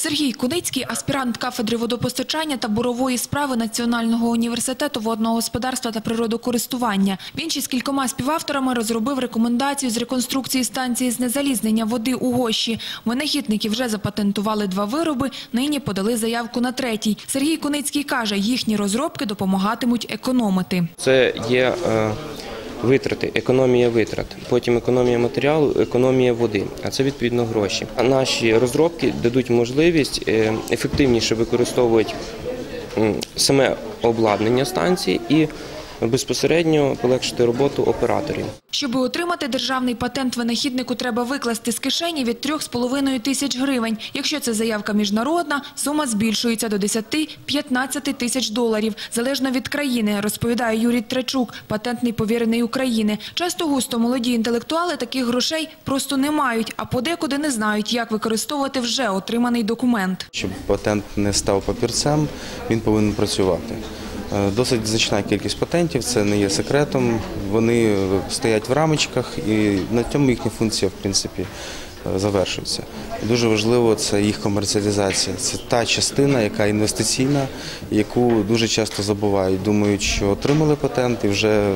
Сергій Куницький, аспірант кафедри водопостачання та бурової справи Національного університету водного господарства та природокористування. Він ще з кількома співавторами розробив рекомендацію з реконструкції станції знезалізнення води у Гощі. Винахідники вже запатентували два вироби, нині подали заявку на третій. Сергій Куницький каже, їхні розробки допомагатимуть економити. Це є е, витрати, економія витрат, потім економія матеріалу, економія води, а це відповідно гроші. А наші розробки дадуть можливість е, ефективніше використовувати саме обладнання станції і безпосередньо полегшити роботу операторів. Щоби отримати державний патент винахіднику, треба викласти з кишені від 3,5 тисяч гривень. Якщо це заявка міжнародна, сума збільшується до 10-15 тисяч доларів, залежно від країни, розповідає Юрій Тречук, патентний повірений України. Часто густо молоді інтелектуали таких грошей просто не мають, а подекуди не знають, як використовувати вже отриманий документ. Щоб патент не став папірцем, він повинен працювати. Е, Досить значна кількість патентів, це не є секретом. Вони стоять в рамочках і на цьому їхня функція, в принципі, е, завершується. Дуже важливо це їх комерціалізація. Це та частина, яка інвестиційна, яку дуже часто забувають. Думають, що отримали патент і вже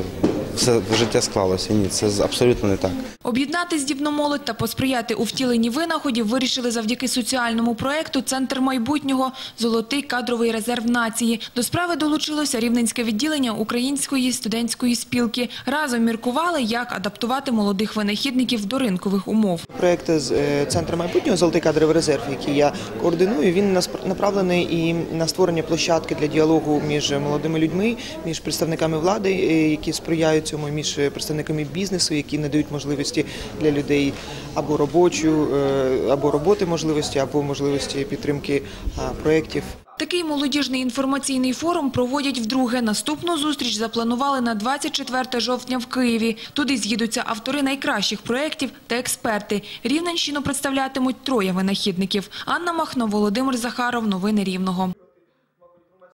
все життя склалося. Ні, це абсолютно не так. Об'єднати здібну молодь та посприяти у втіленні винаходів вирішили завдяки соціальному проекту «Центр майбутнього. Золотий кадровий резерв нації». До справи долучилося Рівненське відділення Української студентської спілки. Разом міркували, як адаптувати молодих винахідників до ринкових умов. Проект з е, центру майбутнього Золотий кадровий резерв, який я координую, він направлений і на створення площадки для діалогу між молодими людьми, між представниками влади, е, які сприяють цьому, між представниками бізнесу, які надають можливості для людей або робочу, е, або роботи можливості, або можливості підтримки проєктів. Такий молодіжний інформаційний форум проводять вдруге. Наступну зустріч запланували на 24 жовтня в Києві. Туди з'їдуться автори найкращих проєктів та експерти. Рівненщину представлятимуть троє винахідників. Анна Махно, Володимир Захаров. Новини Рівного.